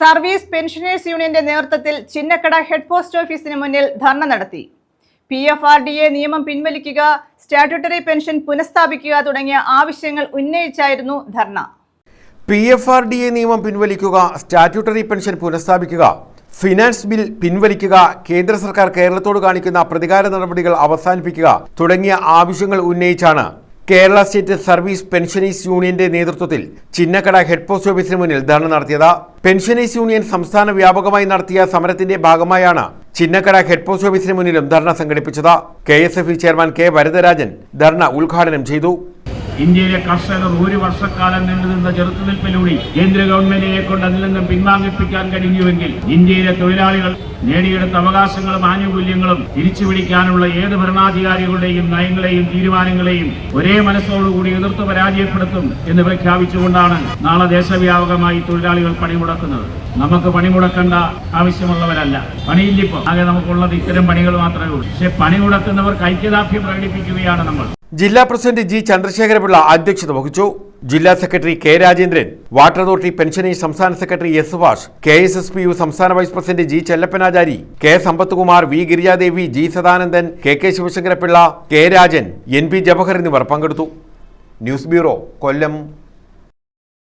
Service pensioners യൂണിയന്റെ നേതൃത്വത്തിൽ Chinnakada head post ഓഫീസിന് മുന്നിൽ ധർണ നടത്തി. P F R D A നിയമം പിൻവലിക്കുക സ്റ്റാറ്റ്യൂട്ടറി പെൻഷൻ പുനഃസ്ഥാപിക്കുക തുടങ്ങിയ ആവശ്യങ്ങൾ ഉന്നയിച്ചായിരുന്നു ധർണ. P F R D A നിയമം പിൻവലിക്കുക സ്റ്റാറ്റ്യൂട്ടറി പെൻഷൻ പുനഃസ്ഥാപിക്കുക ഫിനാൻസ് ബിൽ പിൻവലിക്കുക കേന്ദ്ര സർക്കാർ കേരളത്തോട് കാണിക്കുന്ന പ്രതികാര നടപടികൾ അവസാനിപ്പിക്കുക തുടങ്ങിയ ആവശ്യങ്ങൾ ഉന്നയിച്ചാണ് കേരള സ്റ്റേറ്റ് സർവീസ് പെൻഷനീസ് യൂണിയന്റെ നേതൃത്വത്തിൽ ചിന്നക്കട ഹെഡ് പോസ്റ്റ് ഓഫീസിന് മുന്നിൽ ധർണ നടത്തിയത്. പെൻഷനീസ് യൂണിയൻ സംസ്ഥാന വ്യാപകമായി നടത്തിയ സമരത്തിന്റെ ഭാഗമായാണ് ചിന്നക്കട ഹെഡ് പോസ്റ്റ് ഓഫീസിന് മുന്നിലും ധർണ സംഘടിപ്പിച്ചത്. കെ ചെയർമാൻ കെ വരദരാജൻ ധർണ ഉദ്ഘാടനം ചെയ്തു. ഇന്ത്യയിലെ കർഷകർ ഒരു വർഷക്കാലം നീണ്ടുനിന്ന ചെറുത്തുനിൽപ്പിലൂടെ കേന്ദ്ര ഗവൺമെന്റിനെ കൊണ്ട് അതിൽ നിന്നും പിൻവാങ്ങിപ്പിക്കാൻ കഴിഞ്ഞുവെങ്കിൽ ഇന്ത്യയിലെ തൊഴിലാളികൾ നേടിയെടുത്ത അവകാശങ്ങളും ആനുകൂല്യങ്ങളും തിരിച്ചുപിടിക്കാനുള്ള ഏത് ഭരണാധികാരികളുടെയും നയങ്ങളെയും തീരുമാനങ്ങളെയും ഒരേ മനസ്സോടുകൂടി എതിർത്ത് പരാജയപ്പെടുത്തും എന്ന് പ്രഖ്യാപിച്ചുകൊണ്ടാണ് നാളെ ദേശവ്യാപകമായി തൊഴിലാളികൾ പണിമുടക്കുന്നത്. നമുക്ക് പണിമുടക്കേണ്ട ആവശ്യമുള്ളവരല്ല. പണിയില്ലിപ്പോ. ആകെ നമുക്കുള്ളത് ഇത്തരം പണികൾ മാത്രമേ ഉള്ളൂ. പക്ഷെ പണിമുടക്കുന്നവർക്ക് ഐക്യദാർഢ്യം പ്രകടിപ്പിക്കുകയാണ് നമ്മൾ. ജില്ലാ പ്രസിഡന്റ് ജി ചന്ദ്രശേഖരപിള്ള അധ്യക്ഷത വഹിച്ചു. ജില്ലാ secretary K Rajendran water authority pensioners സംസ്ഥാന secretary S Subhash K S S P U സംസ്ഥാന vice president G Chellappanachari K Sampathkumar V Girijadevi G Sadanandan K K Sivasankarapillai K Rajan N P Jawahar എന്നിവർ പങ്കെടുത്തു. News bureau Kollam.